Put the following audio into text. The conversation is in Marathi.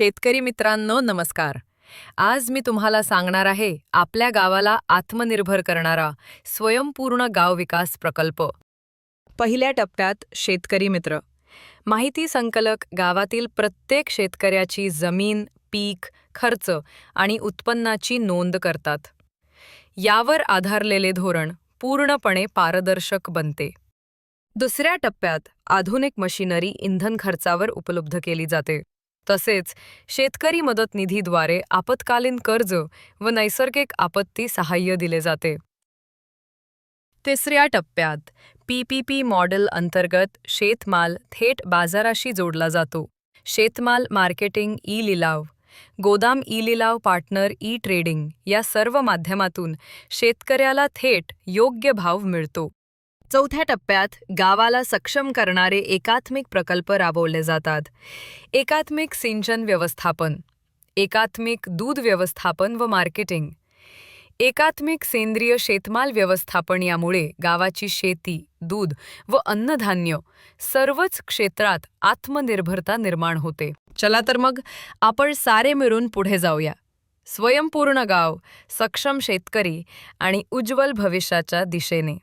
शेतकरी मित्रांनो नमस्कार. आज मी तुम्हाला सांगणार आहे आपल्या गावाला आत्मनिर्भर करणारा स्वयंपूर्ण गाव विकास प्रकल्प. पहिल्या टप्प्यात शेतकरी मित्र. माहिती संकलक गावातील प्रत्येक शेतकऱ्याची जमीन पीक खर्च आणि उत्पन्नाची नोंद करतात. यावर आधारलेले धोरण पूर्णपणे पारदर्शक बनते. दुसऱ्या टप्प्यात आधुनिक मशिनरी इंधन खर्चावर उपलब्ध केली जाते. तसेच शेतकरी मदत निधीद्वारे आपत्कालीन कर्ज व नैसर्गिक आपत्ती सहाय्य दिले जाते. तिसऱ्या टप्प्यात पीपीपी मॉडेल अंतर्गत शेतमाल थेट बाजाराशी जोडला जातो. शेतमाल मार्केटिंग ई लिलाव गोदाम ई लिलाव पार्टनर ई ट्रेडिंग या सर्व माध्यमातून शेतकऱ्याला थेट योग्य भाव मिळतो. चौथ्या टप्प्यात गावाला सक्षम करणारे एकात्मिक प्रकल्प राबवले जातात. एकात्मिक सिंचन व्यवस्थापन एकात्मिक दूध व्यवस्थापन व मार्केटिंग एकात्मिक सेंद्रिय शेतमाल व्यवस्थापन यामुळे गावाची शेती दूध व अन्नधान्य सर्वच क्षेत्रात आत्मनिर्भरता निर्माण होते. चला तर मग आपण सारे मिळून पुढे जाऊया. स्वयंपूर्ण गाव सक्षम शेतकरी आणि उज्ज्वल भविष्याच्या दिशेने.